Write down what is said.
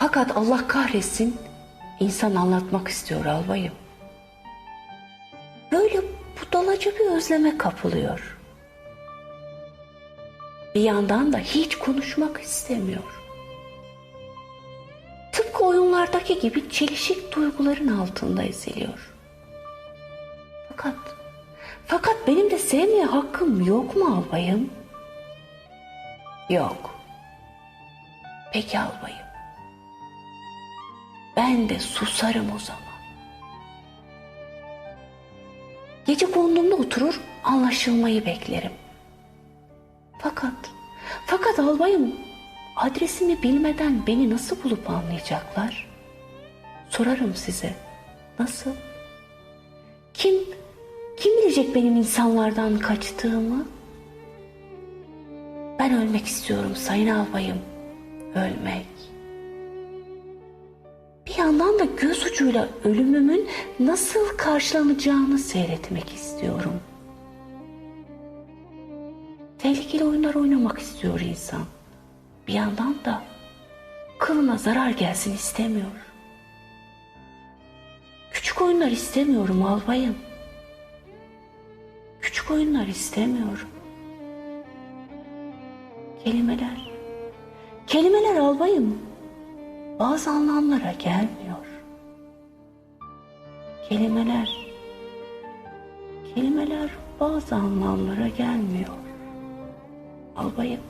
Fakat Allah kahretsin insan anlatmak istiyor albayım. Böyle budalaca bir özleme kapılıyor. Bir yandan da hiç konuşmak istemiyor. Tıpkı oyunlardaki gibi çelişik duyguların altında eziliyor. Fakat, fakat benim de sevmeye hakkım yok mu albayım? Yok. Peki albayım. Ben de susarım o zaman. Gece konduğumda oturur anlaşılmayı beklerim. Fakat, fakat albayım adresimi bilmeden beni nasıl bulup anlayacaklar? Sorarım size. Nasıl? Kim, kim bilecek benim insanlardan kaçtığımı? Ben ölmek istiyorum sayın albayım. Ölmek. Bir yandan da göz ucuyla ölümümün nasıl karşılanacağını seyretmek istiyorum. Tehlikeli oyunlar oynamak istiyor insan. Bir yandan da kılına zarar gelsin istemiyor. Küçük oyunlar istemiyorum albayım. Küçük oyunlar istemiyorum. Kelimeler, kelimeler albayım bazı anlamlara gelmiyor. Kelimeler, kelimeler bazı anlamlara gelmiyor. Albayım,